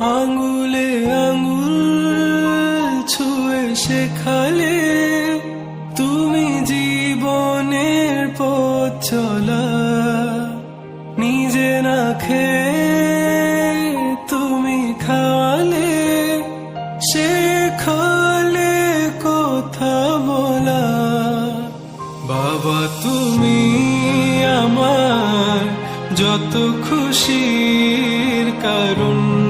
আঙ্গুলে আঙ্গুল ছুঁয়ে শেখালে তুমি জীবনের পথ চলা। নিজে না তুমি খাওয়ালে শেখালে কথা বলা। বাবা, তুমি আমার যত খুশির কারণ।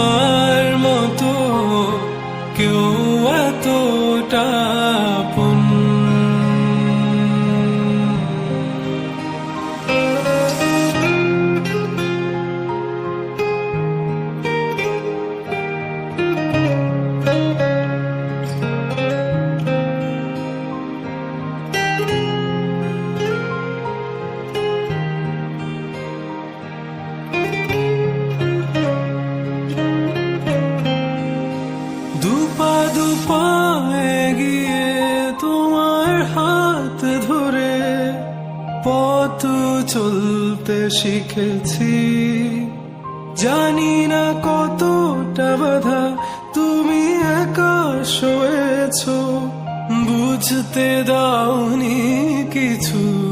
হাত ধরে পথ চলতে শিখেছি। জানি না কতটা বাধা তুমি একা শোয়েছ বুঝতে দাওনি কিছু।